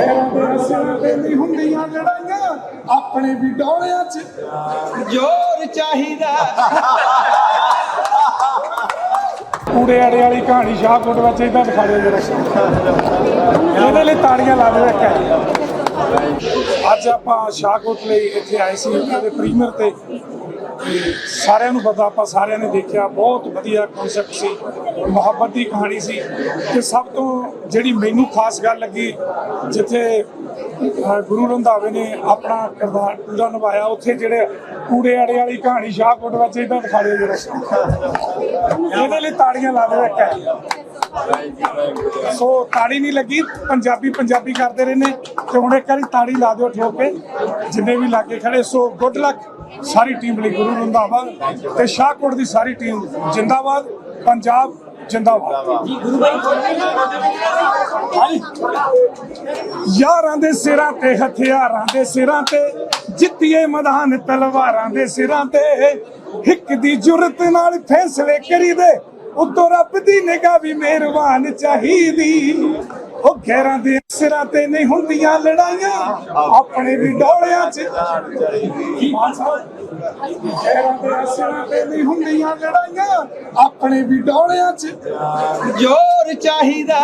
ਸ਼ਹਿਰਾਂ ਦੇ ਅਸਲਾਂ ਤੇ ਨਹੀਂ ਹੁੰਦੀਆਂ ਲੜਾਈਆਂ ਆਪਣੇ ਵੀ ਡੋਲਿਆਂ 'ਚ। ਜੋਰ ਚਾਹੀਦਾ। ਕੂੜੇ ਆੜੇ ਵਾਲੀ ਕਹਾਣੀ ਸ਼ਾਹਕੋਟ ਵਿੱਚ ਇਦਾਂ ਦਿਖਾ ਦਿਓ ਜਰਾ। ਇਹਦੇ ਲਈ ਤਾੜੀਆਂ ਲਾ ਦਿਓ ਇੱਕ। ਅੱਜ ਆਪਾਂ ਸ਼ਾਹਕੋਟ ਲਈ ਇੱਥੇ ਆਏ ਸੀ ਉਹਦੇ ਪ੍ਰੀਮੀਅਰ ਤੇ ਸਾਰਿਆਂ ਨੂੰ ਪਤਾ, ਆਪਾਂ ਸਾਰਿਆਂ ਨੇ ਦੇਖਿਆ, ਬਹੁਤ ਵਧੀਆ ਕਨਸੈਪਟ ਸੀ, ਮੁਹੱਬਤ ਦੀ ਕਹਾਣੀ ਸੀ ਤੇ ਸਭ ਤੋਂ ਜਿਹੜੀ ਮੈਨੂੰ ਖਾਸ ਗੱਲ ਲੱਗੀ, ਜਿੱਥੇ ਗੁਰੂ ਰੰਧਾਵੇ ਨੇ ਆਪਣਾ ਕਿਰਦਾਰ ਪੂਰਾ ਨਿਭਾਇਆ, ਉੱਥੇ ਜਿਹੜੇ ਕੂੜੇ ਆੜੇ ਵਾਲੀ ਕਹਾਣੀ ਸ਼ਾਹਕੋਟ ਵਿੱਚ ਇਦਾਂ ਦਿਖਾ ਦਿਓ ਜਰਾ। ਇਹਦੇ ਲਈ ਤਾੜੀਆਂ ਲਾ ਦਿਓ ਇੱਕ। ਹੈ ਸੋ ਤਾੜੀ ਨਹੀਂ ਲੱਗੀ, ਪੰਜਾਬੀ ਪੰਜਾਬੀ ਕਰਦੇ ਰਹੇ ਨੇ ਤੇ ਹੁਣ ਇੱਕ ਵਾਰੀ ਤਾੜੀ ਲਾ ਦਿਓ ਠੋਕ ਕੇ, ਜਿੰਨੇ ਵੀ ਲਾਗੇ ਖੜੇ, ਸੋ ਗੁੱਡ ਲੱਕ ਸਾਰੀ ਟੀਮ ਲਈ, ਗੁਰੂ ਰੰਧਾਵਾ ਤੇ ਸ਼ਾਹਕੋਟ ਦੀ ਸਾਰੀ ਟੀਮ ਜਿੰਦਾਬਾਦ, ਪੰਜਾਬ ਜਿੰਦਾਬਾਦ। ਯਾਰਾਂ ਦੇ ਸਿਰਾਂ ਤੇ ਹਥਿਆਰਾਂ ਦੇ ਸਿਰਾਂ ਤੇ, ਜਿੱਤੀਏ ਮੈਦਾਨ ਤਲਵਾਰਾਂ ਦੇ ਸਿਰਾਂ ਤੇ ਹਿੱਕ ਦੀ ਜੁਰਤ ਨਾਲ ਫੈਸਲੇ ਕਰੀਦੇ ਉਤੋਂ ਰੱਬ ਦੀ ਨਿਗਾਹ ਵੀ ਮਿਹਰਬਾਨ ਚਾਹੀਦੀ। ਉਹ ਘੇਰਾਂ ਦੇ ਸਿਰਾਂ ਤੇ ਨਹੀਂ ਹੁੰਦੀਆਂ ਲੜਾਈਆਂ, ਆਪਣੇ ਵੀ ਡੋਲਿਆਂ 'ਚ। ਮਾਨ ਦੇ ਸਿਰਾਂ ਤੇ ਨਹੀਂ ਹੁੰਦੀਆਂ ਲੜਾਈਆਂ, ਆਪਣੇ ਵੀ ਡੋਲਿਆਂ 'ਚ। ਜੋਰ ਚਾਹੀਦਾ।